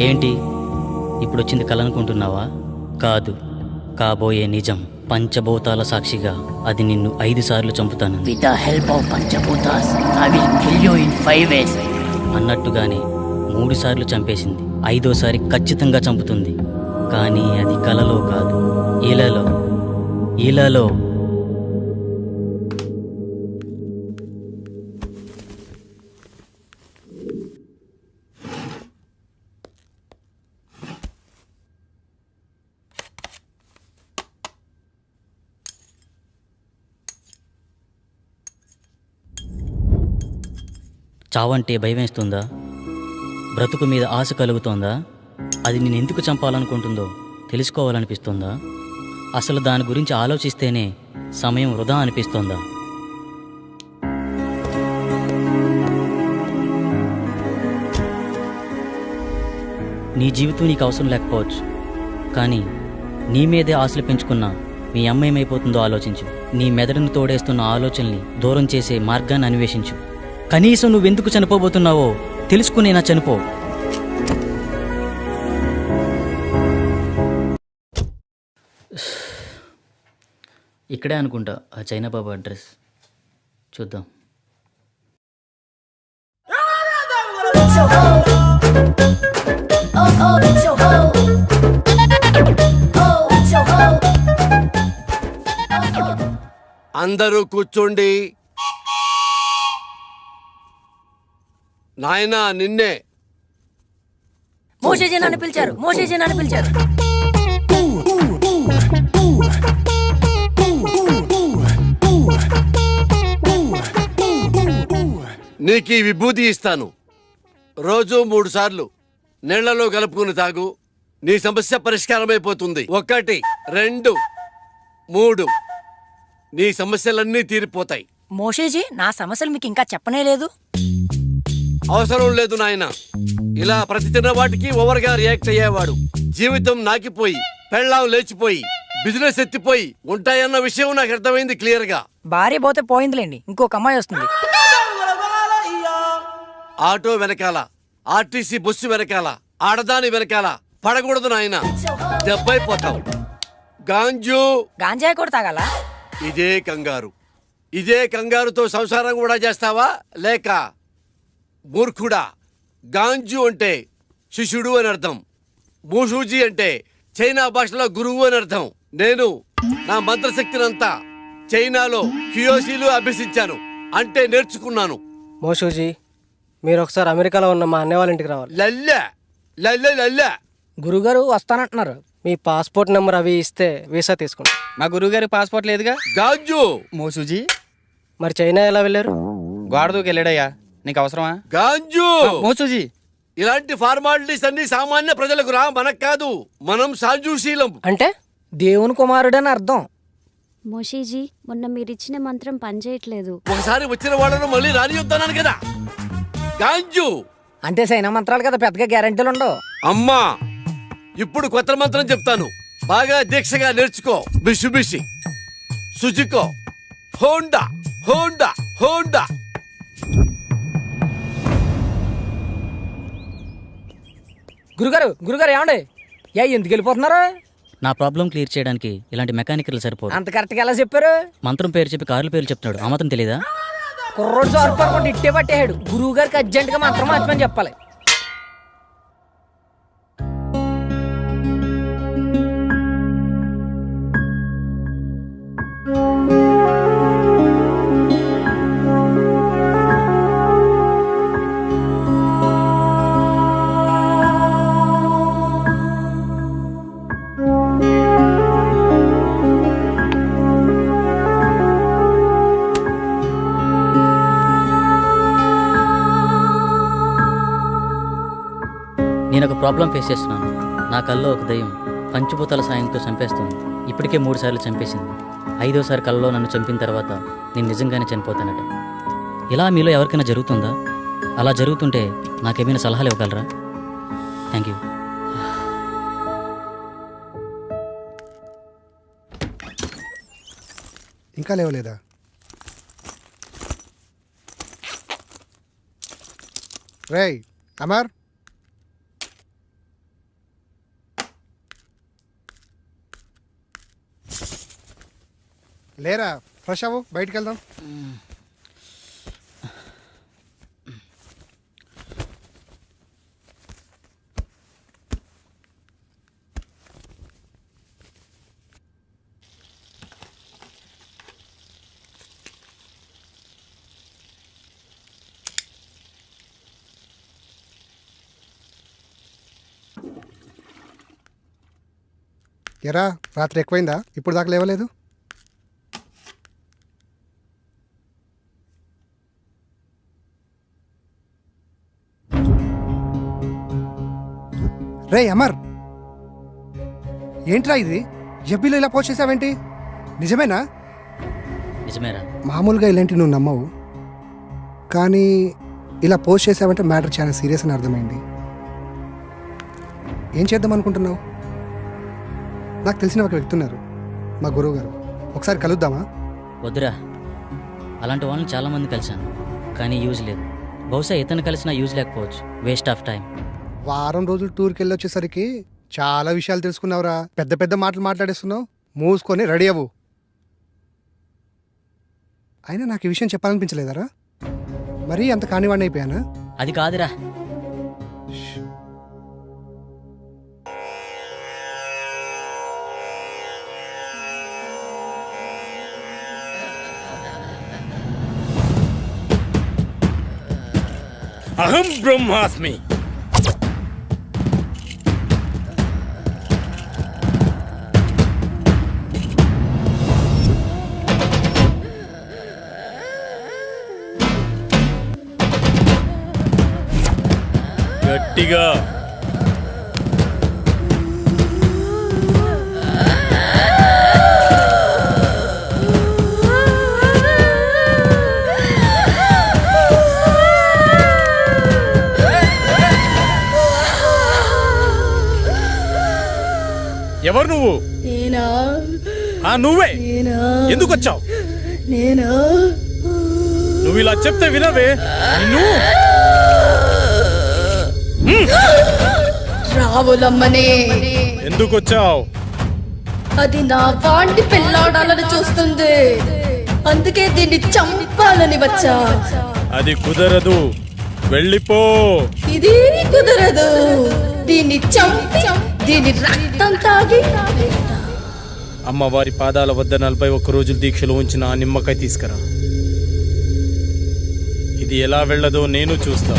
ఏంటి? ఇప్పుడు వచ్చింది కలనుకుంటున్నావా? కాదు. కాబోయే నిజం పంచభూతాల సాక్షిగా అది నిన్ను ఐదు సార్లు చంపుతాను you in five ways. అన్నట్టుగానే మూడు సార్లు చంపేసింది. ఐదోసారి ఖచ్చితంగా చంపుతుంది. కానీ అది కలలో కాదు. ఇలలో. ఇలలో. చావంటే భయమేస్తుందా? బ్రతుకు మీద ఆశ కలుగుతోందా? అది నేను ఎందుకు చంపాలనుకుంటుందో తెలుసుకోవాలనిపిస్తుందా? అసలు దాని గురించి ఆలోచిస్తేనే సమయం వృధా అనిపిస్తోందా? నీ జీవితం నీకు అవసరం లేకపోవచ్చు. కానీ నీ మీదే ఆశలు పెంచుకున్న మీ అమ్మ ఏమైపోతుందో ఆలోచించు. నీ మెదడును తోడేస్తున్న ఆలోచనల్ని దూరం చేసే మార్గాన్ని అన్వేషించు. కనీసం నువ్వెందుకు చనిపోబోతున్నావో తెలుసుకునేనా చనిపో. ఇక్కడే అనుకుంటా ఆ చైనా బాబా అడ్రస్. చూద్దాం. అందరూ కూర్చోండి. నాయనా నిన్నే. మోసేజీ నన్ను పిలిచారు. మోసేజీ నన్ను పిలిచారు. నీకు ఈ విభూతి ఇస్తాను. రోజు మూడు సార్లు. నీళ్ళలో కలుపుకుని తాగు. నీ సమస్య పరిష్కారమైపోతుంది. ఒకటి రెండు మూడు. నీ సమస్యలన్నీ తీరిపోతాయి. మోసేజీ నా సమస్యలు మీకు ఇంకా చెప్పనే లేదు. అవసరం లేదు నాయన. ఇలా ప్రతి తిన్న వాటికి ఓవర్గా రియాక్ట్ అయ్యేవాడు. జీవితం నాకిపోయి పెళ్ళాం లేచిపోయి బిజినెస్ ఎత్తిపోయి ఉంటాయన్న విషయం నాకు అర్థమైంది క్లియర్గా భార్య పోతే పోయిందిలేండి. ఇంకొక అమ్మాయి వస్తుంది. ఆటో వెనకాల ఆర్టీసీ బస్సు వెనకాల ఆడదాని వెనకాల పడకూడదు నాయన. దెబ్బైపోతావు గాంజు. గాంజాయి కూడా తాగాల? ఇదే కంగారు. ఇదే కంగారుతో సంసారం కూడా చేస్తావా? లేక మూర్ఖుడా గాంజు అంటే శిష్యుడు అని అర్థం. మూషూజీ అంటే చైనా భాషలో గురువు అని అర్థం. నేను నా మంత్రశక్తినంతా చైనాలో క్యూయోసీలు అభ్యసించాను. అంటే నేర్చుకున్నాను. మోషూజీ మీరు ఒకసారి అమెరికాలో ఉన్న మా అన్నయ్య వాళ్ళ ఇంటికి రావాలి. లల్లె లల్లె లల్లె. గురుగారు వస్తానంటున్నారు. మీ పాస్పోర్ట్ నెంబర్ అవి ఇస్తే వీసా తీసుకోండి మా గురువుగారి పాస్పోర్ట్ లేదుగా? గాంజు! మోసూజీ మరి చైనా ఎలా వెళ్ళారు? గోడ దూకి వెళ్ళాడయ్యా. నీకు అవసరమా? గాంజు! మోసూజీ. ఇలాంటి ఫార్మాలిటీస్ అన్ని సామాన్య ప్రజలకు రా మనకు కాదు. మనం సాజుశీలం. అంటే? దేవుని కుమారుడు అని అర్థం. మోషీజీ మొన్న మీరిచ్చిన మంత్రం పనిచేయట్లేదు. ఒకసారి వచ్చిన వాళ్ళను మళ్ళీ రానియొద్దన్నాను కదా. గాంజు! అంటే సైనా మంత్రాలు కదా పెద్దగా గ్యారంటీలు ఉండవు. అమ్మా! ఇప్పుడు కొత్త మంత్రం చెప్తాను. బాగా దీక్షగా నేర్చుకో. బిషుబిషి సుజుకో. హోండా! హోండా! హోండా! గురుగారు గురుగారు ఏమండి? ఏ ఎందుకు వెళ్ళిపోతున్నారు? నా ప్రాబ్లం క్లియర్ చేయడానికి ఇలాంటి మెకానికల్ సరిపోదు. అంత కరెక్ట్గా ఎలా చెప్పారు? మంత్రం పేరు చెప్పి కార్ల పేర్లు చెప్తున్నాడు. ఆ మాత్రం తెలీదా? కుర్రోడు సార్ ఇట్టే పట్టేయాడు గురువు గారికి అర్జెంట్గా మంత్రం మార్చమని చెప్పాలి. ప్రాబ్లం ఫేస్ చేస్తున్నాను. నా కల్లో ఒక దయ్యం పంచభూతాల సాయంతో చంపేస్తుంది. ఇప్పటికే మూడు సార్లు చంపేసింది. ఐదోసారి కళ్ళలో నన్ను చంపిన తర్వాత నేను నిజంగానే చనిపోతానట. ఇలా మీలో ఎవరికైనా జరుగుతుందా? అలా జరుగుతుంటే నాకేమైనా సలహాలు ఇవ్వగలరా? థ్యాంక్ యూ ఇంకా లేవలేదా? రేయ్ అమర్. లేరా? ఫ్రెష్ అవ్వు బయటికి వెళ్దాం ఎరా రాత్రి ఎక్కువైందా? ఇప్పుడు దాకా లేవలేదు? రే అమర్. ఏంట్రా ఇది? ఎబ్బీలో ఇలా పోస్ట్ చేసావేంటి? నిజమేనా? నిజమేరా. మామూలుగా ఇలాంటివి నువ్వు నమ్మవు. కానీ ఇలా పోస్ట్ చేసావంటే మ్యాటర్ చాలా సీరియస్ అని అర్థమైంది. ఏం చేద్దాం అనుకుంటున్నావు? నాకు తెలిసిన ఒక వ్యక్తి ఉన్నారు మా గురువు గారు. ఒకసారి కలుద్దామా? వద్దురా. అలాంటి వాళ్ళని చాలామంది కలిశాను కానీ యూజ్ లేదు. బహుశా ఇతను కలిసినా యూజ్ లేకపోవచ్చు. వేస్ట్ ఆఫ్ టైం వారం రోజులు టూర్కి వెళ్ళి వచ్చేసరికి చాలా విషయాలు తెలుసుకున్నావురా. పెద్ద పెద్ద మాటలు మాట్లాడేస్తున్నావు. మూసుకొని రెడీ అవ్వు. అయినా నాకు ఈ విషయం చెప్పాలనిపించలేదరా? మరీ అంత కానివాడిని అయిపోయానా? అది కాదురా. అహం బ్రహ్మాస్మి. ఎవరు నువ్వు? నేనా? ఆ నువ్వే. నేనా? ఎందుకు వచ్చావు? నేనా? నువ్వు ఇలా చెప్తే వినవే. రావులమ్మనే. ఎందుకు వచ్చావు? అది నా వాణ్ణి పెళ్ళాడాలని చూస్తుంది. అందుకే దీన్ని చంపాలని వచ్చా. అది కుదరదు. వెళ్ళిపో. ఇది కుదరదు. దీన్ని చంపి దీని రక్తం తాగి అమ్మవారి పాదాల వద్ద నలభై ఒక్క రోజులు దీక్షలో ఉంచిన ఆ నిమ్మకాయ తీసుకురా. ఇది ఎలా వెళ్ళదో నేను చూస్తా.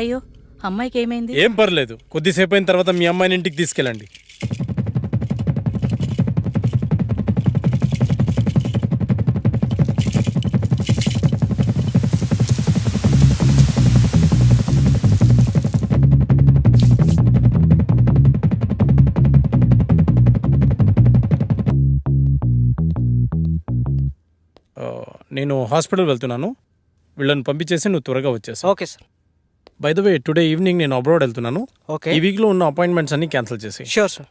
అయ్యో అమ్మాయికి ఏమైంది? ఏం పర్లేదు. కొద్దిసేపు అయిన తర్వాత మీ అమ్మాయిని ఇంటికి తీసుకెళ్ళండి. హాస్పిటల్ వెళ్తున్నాను. వీళ్ళని పంపించేసి నువ్వు త్వరగా వచ్చేసావు. Okay sir. By the way today evening నేను అబ్రాడ్ వెళ్తున్నాను. ఓకే. ఈ వీక్లో ఉన్న అపాయింట్మెంట్స్ అన్ని క్యాన్సిల్ చేసి షూర్ సార్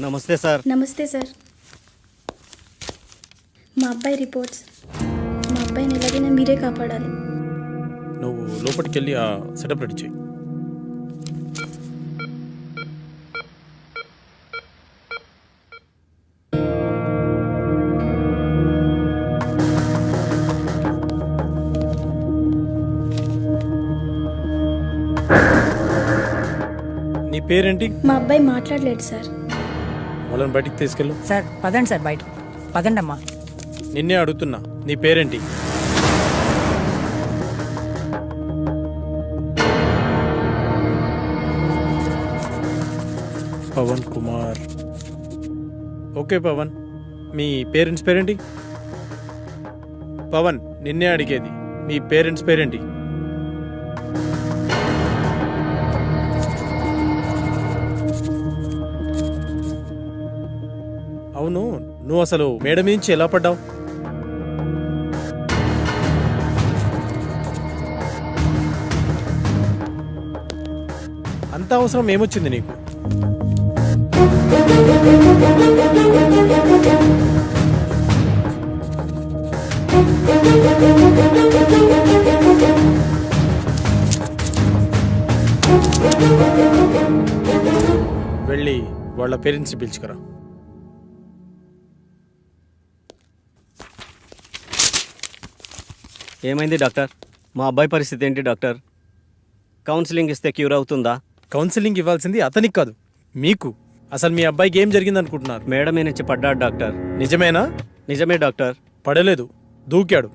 నమస్తే సార్. నమస్తే సార్. మా అబ్బాయి రిపోర్ట్స్. మా అబ్బాయిని ఎలాగైనా మీరే కాపాడాలి. నువ్వు లోపలికి వెళ్ళి ఆ సెటప్ రెడీ చేయి. నీ పేరేంటి? మా అబ్బాయి మాట్లాడలేడు సార్. వాళ్ళని బయటికి తీసుకెళ్ళు. సార్ పదండి సార్ బయట. పదండి అమ్మా నిన్నే అడుగుతున్నా. నీ పేరేంటి? పవన్ కుమార్. ఓకే పవన్. మీ పేరెంట్స్ పేరేంటి? పవన్ నిన్నే అడిగేది. మీ పేరెంట్స్ పేరేంటి? అవును నువ్వు అసలు మేడం నుంచి ఎలా పడ్డావు? అంత అవసరం ఏమొచ్చింది నీకు? వెళ్ళి వాళ్ళ పేరెంట్స్ని పిలుచుకురా. ఏమైంది డాక్టర్? మా అబ్బాయి పరిస్థితి ఏంటి డాక్టర్? కౌన్సిలింగ్ ఇస్తే క్యూర్ అవుతుందా? కౌన్సిలింగ్ ఇవ్వాల్సింది అతనికి కాదు మీకు. అసలు మీ అబ్బాయికి ఏం జరిగింది అనుకుంటున్నారు మేడం నుంచి పడ్డాడు డాక్టర్? నిజమేనా? నిజమే డాక్టర్. పడలేదు దూకాడు.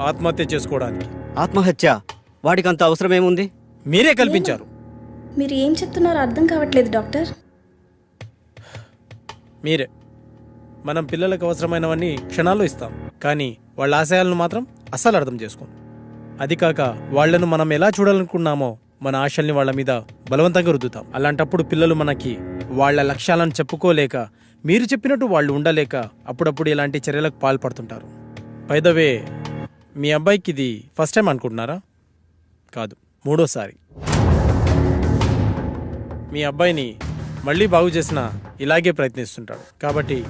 ఆత్మహత్య చేసుకోవడానికి. ఆత్మహత్య? వాడికి అంత అవసరం ఏముంది మీరే కల్పించారు. మీరు ఏం చెప్తున్నారో అర్థం కావట్లేదు డాక్టర్. మీరే. మనం పిల్లలకు అవసరమైనవన్నీ క్షణాల్లో ఇస్తాం. కానీ వాళ్ళ ఆశయాలను మాత్రం అస్సలు అర్థం చేసుకోం. అది కాక వాళ్ళను మనం ఎలా చూడాలనుకున్నామో మన ఆశల్ని వాళ్ళ మీద బలవంతంగా రుద్దుతాం. అలాంటప్పుడు పిల్లలు మనకి వాళ్ళ లక్ష్యాలను చెప్పుకోలేక మీరు చెప్పినట్టు వాళ్ళు ఉండలేక అప్పుడప్పుడు ఇలాంటి చర్యలకు పాల్పడుతుంటారు. పైదవే మీ అబ్బాయికి ఇది ఫస్ట్ టైం అనుకుంటున్నారా? కాదు మూడోసారి. మీ అబ్బాయిని మళ్ళీ బాగు చేసిన ఇలాగే ప్రయత్నిస్తుంటాడు. కాబట్టి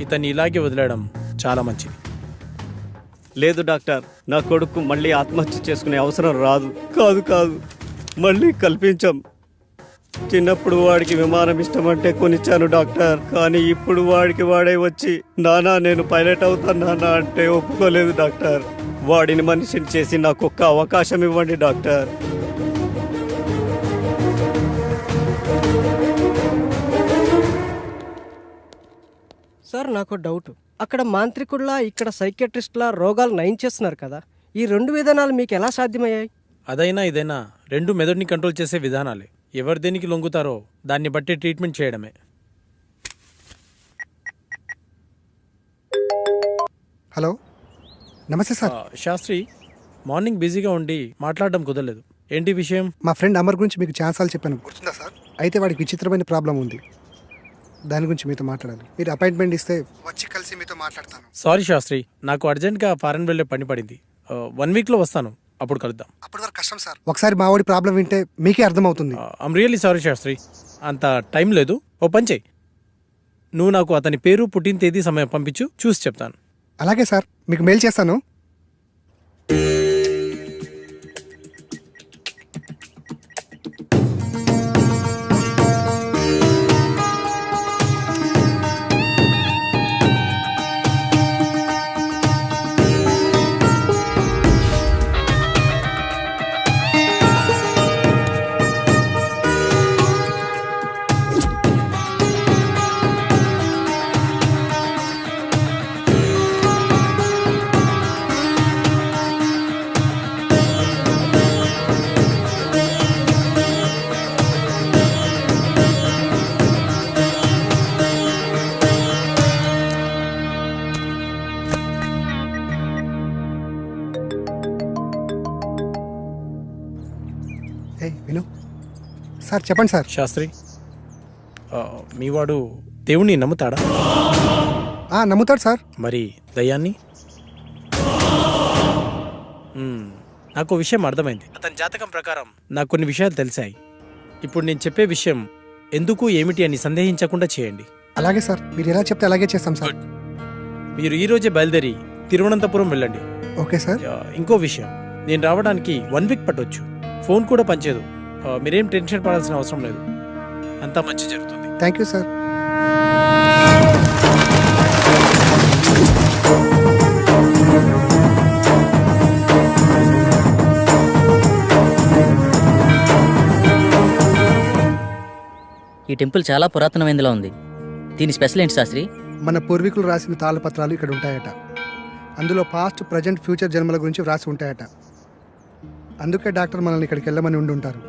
ఇతన్ని ఇలాగే వదిలేయడం చాలా మంచిది. లేదు డాక్టర్ నా కొడుకు మళ్ళీ ఆత్మహత్య చేసుకునే అవసరం రాదు. కాదు కాదు. మళ్ళీ కల్పించాం. చిన్నప్పుడు వాడికి విమానం ఇష్టం అంటే కొనిచ్చాను డాక్టర్. కానీ ఇప్పుడు వాడికి వాడే వచ్చి నానా నేను పైలట్ అవుతాను నానా అంటే ఒప్పుకోలేదు డాక్టర్. వాడిని మనిషిని చేసి నాకు ఒక్క అవకాశం ఇవ్వండి డాక్టర్. సార్ నాకు డౌట్. అక్కడ మాంత్రికుల్లా ఇక్కడ సైకియాట్రిస్ట్లా రోగాలు నయం చేస్తున్నారు కదా. ఈ రెండు విధానాలు మీకు ఎలా సాధ్యమయ్యాయి? అదైనా ఇదైనా రెండు మెదడుని కంట్రోల్ చేసే విధానాలే. ఎవరు దేనికి లొంగుతారో దాన్ని బట్టి ట్రీట్మెంట్ చేయడమే. హలో. నమస్తే సార్. ఆ, శాస్త్రి మార్నింగ్ బిజీగా ఉండి మాట్లాడడం కుదరలేదు. ఏంటి విషయం? మా ఫ్రెండ్ అమర్ గురించి మీకు ఛాన్సాలు చెప్పాను. గుర్తుందా సార్? అయితే వాడికి విచిత్రమైన ప్రాబ్లం ఉంది. దాని గురించి మీతో మాట్లాడాలి. మీరు అపాయింట్మెంట్ ఇస్తే వచ్చి కలిసి మీతో మాట్లాడతాను. సారీ శాస్త్రి నాకు అర్జెంట్గా ఫారెన్ వెళ్ళే పని పడింది. వన్ వీక్లో వస్తాను. అప్పుడు కలుద్దాం. అప్పటి వరకు కష్టం సార్. ఒకసారి మా వాడి ప్రాబ్లం వింటే మీకే అర్థమవుతుంది. I'm really sorry Shastri. అంత టైం లేదు. ఓ పని చెయ్యి నువ్వు నాకు అతని పేరు పుట్టిన తేదీ సమయం పంపించు. చూసి చెప్తాను. అలాగే సార్. మీకు మెయిల్ చేస్తాను. సార్ చెప్పండి సార్. శాస్త్రి మీ వాడు దేవుణ్ణి నమ్ముతాడా? ఆ, నమ్ముతాడు సార్. మరి దయ్యాన్ని? నాకు విషయం అర్థమైంది. అతని జాతకం ప్రకారం నాకు కొన్ని విషయాలు తెలిసాయి. ఇప్పుడు నేను చెప్పే విషయం ఎందుకు ఏమిటి అని సందేహించకుండా చేయండి. అలాగే సార్ మీరు ఎలా చెప్తే అలాగే చేస్తాం సార్. మీరు ఈ రోజే బయలుదేరి తిరువనంతపురం వెళ్ళండి. Okay sir. ఇంకో విషయం. నేను రావడానికి వన్ వీక్ పట్టొచ్చు. ఫోన్ కూడా పనిచేయదు. మీరేం టెన్షన్ పడాల్సిన అవసరం లేదు. అంతా మంచి జరుగుతుంది. థ్యాంక్ యూ సార్ ఈ టెంపుల్ చాలా పురాతనమైనదిలా ఉంది. దీని స్పెషల్ ఏంటి శాస్త్రి? మన పూర్వీకులు రాసిన తాళపత్రాలు ఇక్కడ ఉంటాయట. అందులో పాస్ట్ ప్రజెంట్ ఫ్యూచర్ జన్మల గురించి వ్రాసి ఉంటాయట. అందుకే డాక్టర్ మనల్ని ఇక్కడికి వెళ్ళమని ఉండి ఉంటారు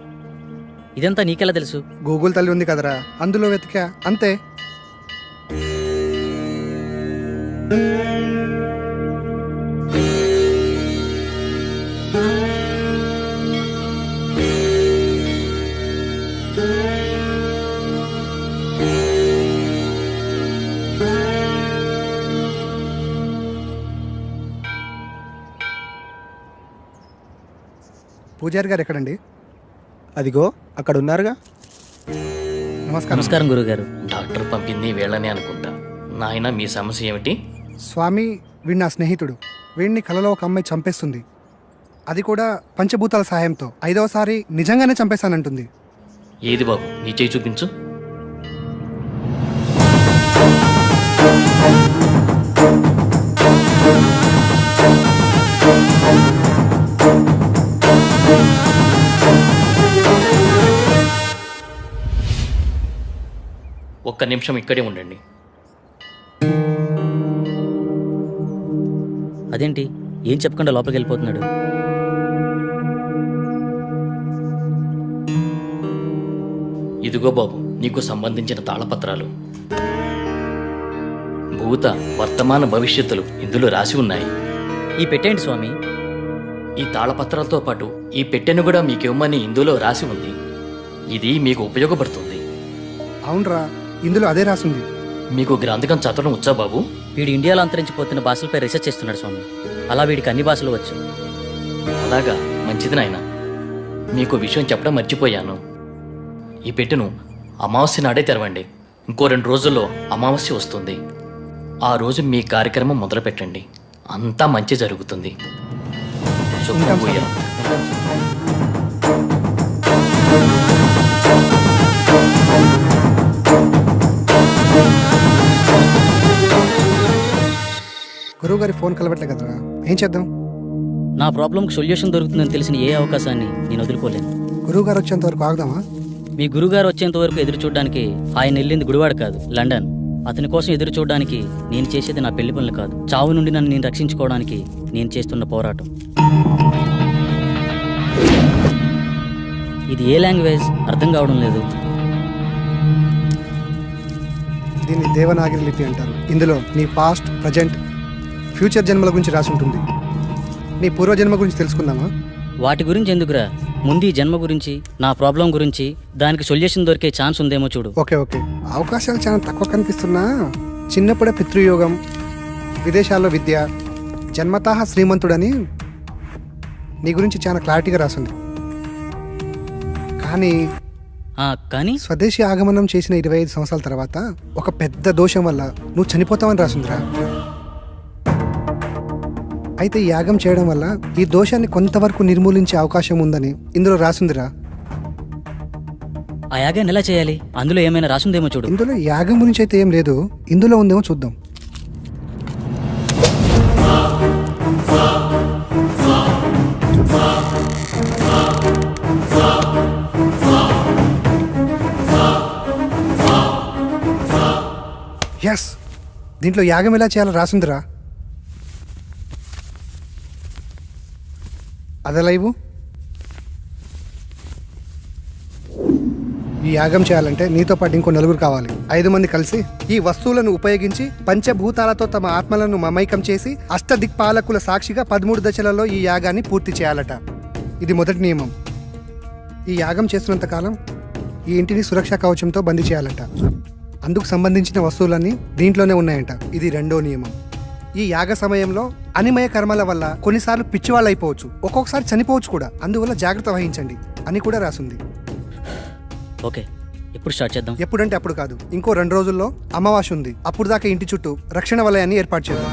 ఇదంతా నీకెలా తెలుసు? గూగుల్ తల్లి ఉంది కదరా. అందులో వెతిక. అంతే. పూజారి గారు ఎక్కడండి? అదిగో అక్కడ ఉన్నారుగా నమస్కారం. నమస్కారం గురుగారు. డాక్టర్ పంపింది వీళ్ళని అనుకుంటా. నాయన మీ సమస్య ఏమిటి? స్వామి వీడి నా స్నేహితుడు. వీడిని కలలో ఒక అమ్మాయి చంపేస్తుంది. అది కూడా పంచభూతాల సహాయంతో. ఐదవసారి నిజంగానే చంపేశానంటుంది. ఏది బాబు? నీ చేయి చూపించు. ఒక్క నిమిషం ఇక్కడే ఉండండి. అదేంటి? ఏం చెప్పకుండా లోపలికి వెళ్ళిపోతున్నాడు? ఇదిగో బాబు నీకు సంబంధించిన తాళపత్రాలు. భూత వర్తమాన భవిష్యత్తులు ఇందులో రాసి ఉన్నాయి. ఈ పెట్టేయండి స్వామి. ఈ తాళపత్రాలతో పాటు ఈ పెట్టెను కూడా మీకు ఇవ్వమని ఇందులో రాసి ఉంది. ఇది మీకు ఉపయోగపడుతుంది. అవునరా. ఇందులో అదే రాసుంది. మీకు గ్రంథకం చదవడం వచ్చా బాబు? వీడు ఇండియాలో అంతరించిపోతున్న భాషలపై రీసెర్చ్ చేస్తున్నాడు స్వామి. అలా వీడికి అన్ని భాషలు వచ్చు. అలాగా? మంచిది నాయన. మీకు విషయం చెప్పడం మర్చిపోయాను. ఈ పెట్టెను అమావాస్య నాడే తెరవండి. ఇంకో రెండు రోజుల్లో అమావాస్య వస్తుంది. ఆ రోజు మీ కార్యక్రమం మొదలు పెట్టండి అంతా మంచి జరుగుతుంది. శుభ్రం భూయా. గురువుగారి ఫోన్ కలవట్లే కదరా? ఏం చేద్దాం? నా ప్రాబ్లంకి సొల్యూషన్ దొరుకుతుందని తెలిసిన ఏ అవకాశాన్ని నేను వదులుకోలేను. గురువుగారు వచ్చేంత వరకు ఆగుదామా? మీ గురుగారు వచ్చేంత వరకు ఎదురు చూడడానికి ఆయన వెళ్ళింది గుడివాడ కాదు లండన్. అతని కోసం ఎదురు చూడడానికి నేను చేసేది నా పెళ్ళి పనులు కాదు. చావు నుండి నన్ను నేను రక్షించుకోవడానికి నేను చేస్తున్న పోరాటం. ఇది ఏ లాంగ్వేజ్? అర్థం కావడం లేదు. దీన్ని దేవనాగిరి లిపి అంటారు. ఇందులో నీ పాస్ట్ ప్రజెంట్ ఫ్యూచర్ జన్మల గురించి రాసి ఉంటుంది. నీ పూర్వజన్మ గురించి తెలుసుకుందామా? వాటి గురించి ఎందుకురా? ముందు ఈ జన్మ గురించి నా ప్రాబ్లం గురించి దానికి సొల్యూషన్ దొరికే ఛాన్స్ ఉందేమో చూడు. Okay okay. అవకాశాలు చాలా తక్కువ కనిపిస్తున్నా. చిన్నప్పుడే పితృయోగం విదేశాల్లో విద్య జన్మతః శ్రీమంతుడని నీ గురించి చాలా క్లారిటీగా రాసింది. కానీ ఆ, కానీ? స్వదేశీ ఆగమనం చేసిన ఇరవై ఐదు సంవత్సరాల తర్వాత ఒక పెద్ద దోషం వల్ల నువ్వు చనిపోతావని రాసిందిరా. అయితే ఈ యాగం చేయడం వల్ల ఈ దోషాన్ని కొంతవరకు నిర్మూలించే అవకాశం ఉందని ఇందులో రాసిందిరా. ఆ యాగాన్ని ఎలా చేయాలి? అందులో ఏమైనా రాసుందేమో చూడు. ఇందులో యాగం గురించి అయితే ఏం లేదు. ఇందులో ఉందేమో చూద్దాం. ఎస్ దీంట్లో యాగం ఎలా చేయాలో రాసిందిరా. అదలైవు ఈ యాగం చేయాలంటే నీతో పాటు ఇంకో నలుగురు కావాలి. ఐదు మంది కలిసి ఈ వస్తువులను ఉపయోగించి పంచభూతాలతో తమ ఆత్మలను మమైకం చేసి అష్టదిక్పాలకుల సాక్షిగా పదమూడు దశలలో ఈ యాగాన్ని పూర్తి చేయాలట. ఇది మొదటి నియమం. ఈ యాగం చేస్తున్నంత కాలం ఈ ఇంటిని సురక్షా కవచంతో బందీ చేయాలట. అందుకు సంబంధించిన వస్తువులన్నీ దీంట్లోనే ఉన్నాయంట. ఇది రెండో నియమం. ఈ యాగ సమయంలో అనిమయ కర్మల వల్ల కొన్నిసార్లు పిచ్చివాళ్ళు అయిపోవచ్చు ఒక్కొక్కసారి చనిపోవచ్చు కూడా. అందువల్ల జాగ్రత్త వహించండి అని కూడా రాసుంది. ఓకే. ఎప్పుడు స్టార్ట్ చేద్దాం? ఎప్పుడంటే అప్పుడు కాదు. ఇంకో రెండు రోజుల్లో అమావాస్య ఉంది. అప్పుడు దాకా ఇంటి చుట్టూ రక్షణ వలయాన్ని ఏర్పాటు చేద్దాం.